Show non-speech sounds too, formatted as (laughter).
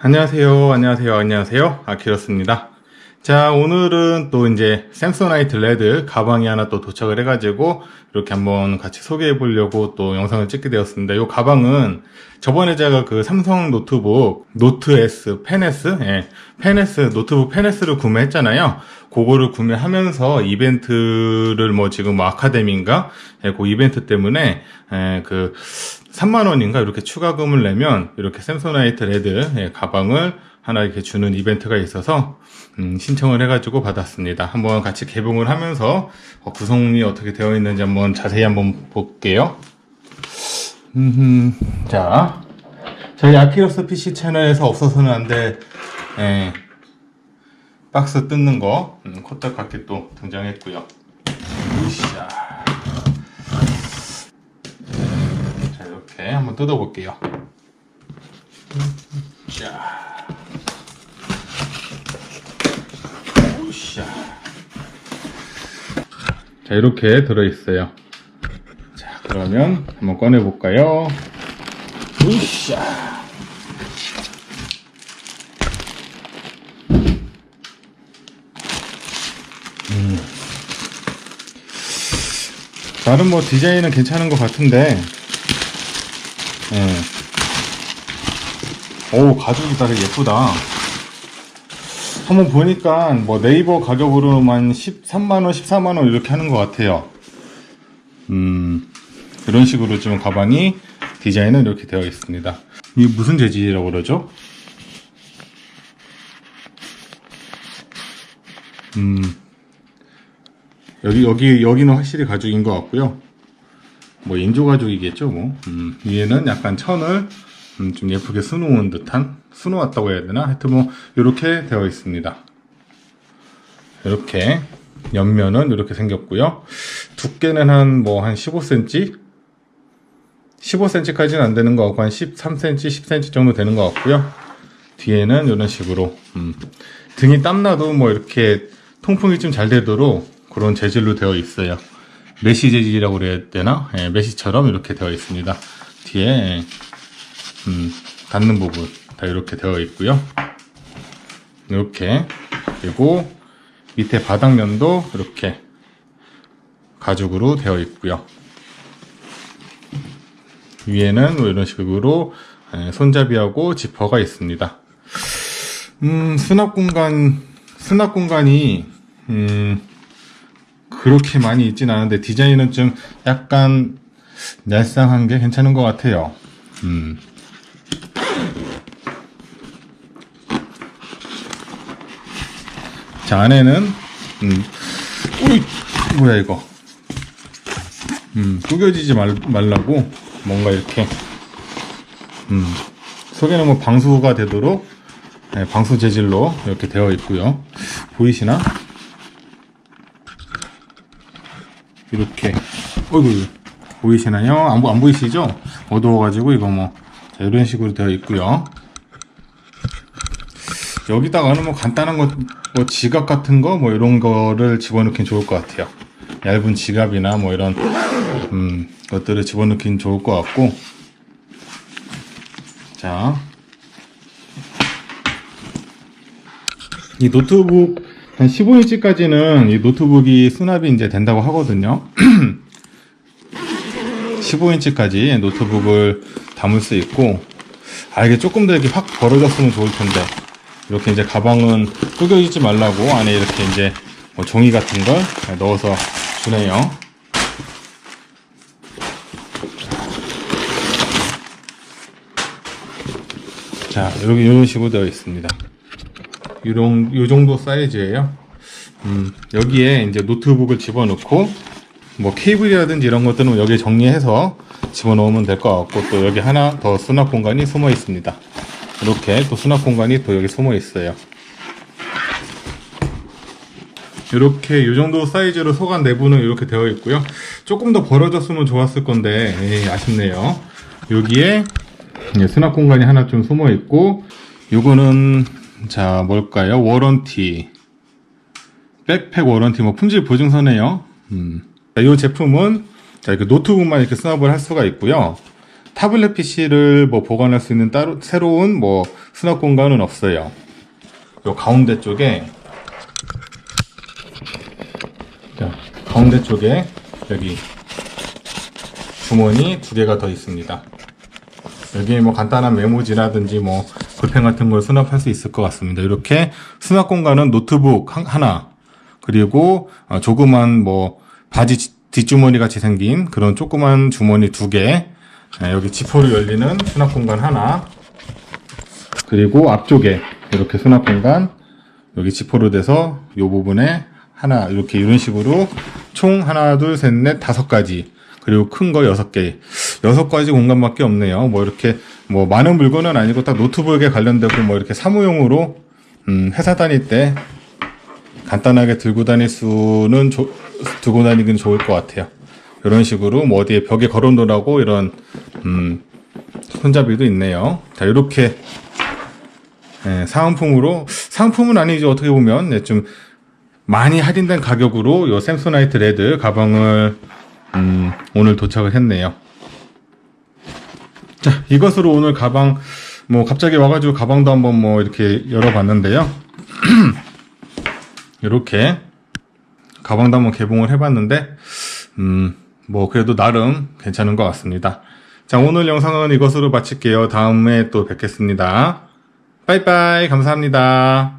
안녕하세요, 안녕하세요, 안녕하세요. 아키로스입니다. 자, 오늘은 또 이제 샘소나이트 레드 가방이 하나 또 도착을 해가지고 이렇게 한번 같이 소개해 보려고 또 영상을 찍게 되었습니다. 이 가방은 저번에 제가 그 삼성 노트북 노트 S, 펜 S, 예, 펜 S, 노트북 펜 S를 구매했잖아요. 그거를 구매하면서 이벤트를 뭐 지금 뭐 아카데미인가? 예, 그 이벤트 때문에 예, 그 3만 원인가 이렇게 추가금을 내면 이렇게 샘소나이트 레드 예, 가방을 하나 이렇게 주는 이벤트가 있어서 음, 신청을 해가지고 받았습니다. 한번 같이 개봉을 하면서 어, 구성이 어떻게 되어 있는지 한번 자세히 한번 볼게요. 음흠, 자, 저희 아키로스 PC 채널에서 없어서는 안될 박스 뜯는 거 음, 코딱하게 또 등장했고요. 으쌰. 한번 뜯어볼게요. 자. 으쌰. 자, 이렇게 들어있어요. 자, 그러면 한번 꺼내볼까요? 으쌰. 나름 뭐 디자인은 괜찮은 것 같은데, 예. 오, 가죽이 다르게 예쁘다. 한번 보니까 뭐 네이버 가격으로만 13만원, 14만원 이렇게 하는 것 같아요. 음, 이런 식으로 좀 가방이 디자인은 이렇게 되어 있습니다. 이게 무슨 재질이라고 그러죠? 음, 여기, 여기, 여기는 확실히 가죽인 것 같고요. 뭐 인조 가죽이겠죠, 뭐. 음, 위에는 약간 천을 음, 좀 예쁘게 수놓은 듯한 수놓았다고 해야 되나? 하여튼 뭐 이렇게 되어 있습니다. 이렇게 옆면은 이렇게 생겼고요. 두께는 한뭐 한 15cm, 15cm까지는 안 되는 것 같고 한 13cm, 10cm 정도 되는 것 같고요. 뒤에는 이런 식으로 음, 등이 땀나도 뭐 이렇게 통풍이 좀 잘 되도록 그런 재질로 되어 있어요. 메시 재질이라고 그래야 되나? 예, 메시처럼 이렇게 되어 있습니다. 뒤에 음, 닿는 부분 다 이렇게 되어 있고요. 이렇게 그리고 밑에 바닥면도 이렇게 가죽으로 되어 있고요. 위에는 뭐 이런 식으로 예, 손잡이하고 지퍼가 있습니다. 음, 수납 공간 수납 공간이 음, 그렇게 많이 있진 않은데 디자인은 좀 약간 얄쌍한 게 괜찮은 것 같아요. 음. 자, 안에는, 음, 우이, 뭐야, 이거. 음, 구겨지지 말, 말라고, 뭔가 이렇게, 음, 속에는 뭐 방수가 되도록, 네, 방수 재질로 이렇게 되어 있고요. 보이시나? 이렇게, 어이구, 보이시나요? 안, 보- 안 보이시죠? 어두워가지고, 이거 뭐, 자, 이런 식으로 되어 있고요. 여기다가는 뭐 간단한 거, 뭐 지갑 같은 거, 뭐 이런 거를 집어넣긴 좋을 것 같아요. 얇은 지갑이나 뭐 이런, 음, 것들을 집어넣긴 좋을 것 같고. 자. 이 노트북, 한 15인치까지는 이 노트북이 수납이 이제 된다고 하거든요. (clears throat) 15인치까지 노트북을 담을 수 있고, 아, 이게 조금 더 이렇게 확 벌어졌으면 좋을 텐데. 이렇게 이제 가방은 구겨지지 말라고 안에 이렇게 이제 뭐 종이 같은 걸 넣어서 주네요. 자, 여기 이런 식으로 되어 있습니다. 이런 요 정도 사이즈예요. 음, 여기에 이제 노트북을 집어넣고 뭐 케이블이라든지 이런 것들은 여기에 정리해서 집어넣으면 될 것 같고 또 여기 하나 더 수납 공간이 숨어 있습니다. 이렇게 또 수납 공간이 또 여기 숨어 있어요. 이렇게 이 정도 사이즈로 소관 내부는 이렇게 되어 있고요. 조금 더 벌어졌으면 좋았을 건데 에이, 아쉽네요. 여기에 수납 공간이 하나 좀 숨어 있고 요거는 자 뭘까요? 워런티 백팩 워런티 뭐 품질 보증서네요. 음. 자, 이 제품은 자, 이렇게 노트북만 이렇게 수납을 할 수가 있고요. 타블렛 PC를 뭐 보관할 수 있는 따로 새로운 뭐 수납 공간은 없어요. 요 가운데 쪽에 자, 가운데 쪽에 여기 주머니 두 개가 더 있습니다. 여기에 뭐 간단한 메모지라든지 뭐 볼펜 같은 걸 수납할 수 있을 것 같습니다. 이렇게 수납 공간은 노트북 한- 하나 그리고 어, 조그만 뭐 바지 지- 뒷주머니 같이 생긴 그런 조그만 주머니 두 개, 네, 여기 지퍼로 열리는 수납 공간 하나, 그리고 앞쪽에 이렇게 수납 공간, 여기 지퍼로 돼서 이 부분에 하나 이렇게 이런 식으로 총 하나, 둘, 셋, 넷, 다섯 가지. 그리고 큰 거 여섯 개. 여섯 가지 공간밖에 없네요. 뭐 이렇게 뭐 많은 물건은 아니고 딱 노트북에 관련되고 뭐 이렇게 사무용으로 음, 회사 다닐 때 간단하게 들고 다닐 수는 조- 두고 다니기는 좋을 것 같아요. 이런 식으로 뭐 어디에 벽에 걸어놓으라고 이런 음, 손잡이도 있네요. 자 이렇게 예, 사은품으로 사은품은 아니죠 어떻게 보면 네, 좀 많이 할인된 가격으로 요 샘소나이트 레드 가방을 음, 오늘 도착을 했네요. 자 이것으로 오늘 가방 뭐 갑자기 와가지고 가방도 한번 뭐 이렇게 열어봤는데요. (clears throat) 이렇게 가방도 한번 개봉을 해봤는데 음, 뭐 그래도 나름 괜찮은 것 같습니다. 자 오늘 영상은 이것으로 마칠게요. 다음에 또 뵙겠습니다. 빠이빠이 감사합니다.